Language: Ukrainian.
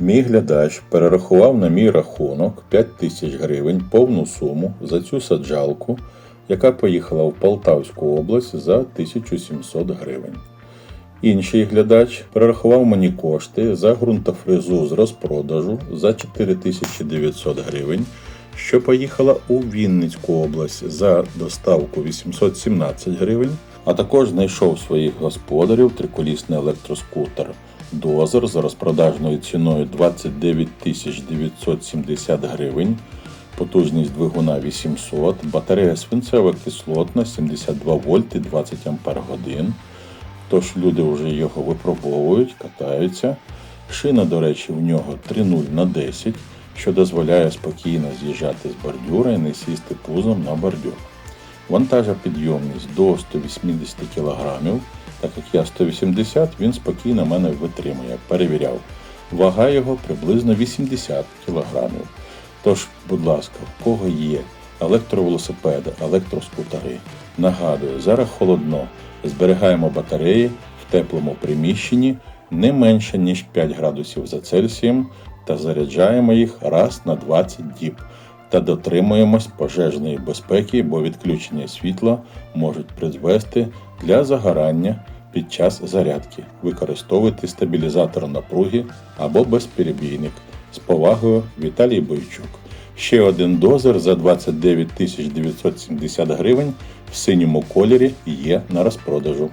Мій глядач перерахував на мій рахунок 5 тисяч гривень повну суму за цю саджалку, яка поїхала в Полтавську область за 1700 гривень. Інший глядач перерахував мені кошти за ґрунтофрезу з розпродажу за 4900 гривень, що поїхала у Вінницьку область за доставку 817 гривень, а також знайшов своїх господарів триколісний електроскутер Дозер за розпродажною ціною 29 970 гривень, потужність двигуна 800, батарея свинцева кислотна 72 вольти 20 ампер. Тож люди вже його випробовують, катаються. Шина, до речі, в нього 3.0 на 10, що дозволяє спокійно з'їжджати з бордюра і не сісти пузом на бордюр. Вантажопідйомність до 180 кг, так як я 180, він спокійно мене витримує. Перевіряв. Вага його приблизно 80 кг. Тож, будь ласка, в кого є електровелосипеди, електроскутери, нагадую, зараз холодно. Зберігаємо батареї в теплому приміщенні не менше ніж 5 градусів за Цельсієм та заряджаємо їх раз на 20 діб та дотримуємось пожежної безпеки, бо відключення світла можуть призвести для загорання під час зарядки. Використовуйте стабілізатор напруги або безперебійник. З повагою Віталій Бойчук. Ще один дозер за 29 970 гривень в синьому кольорі є на розпродажу.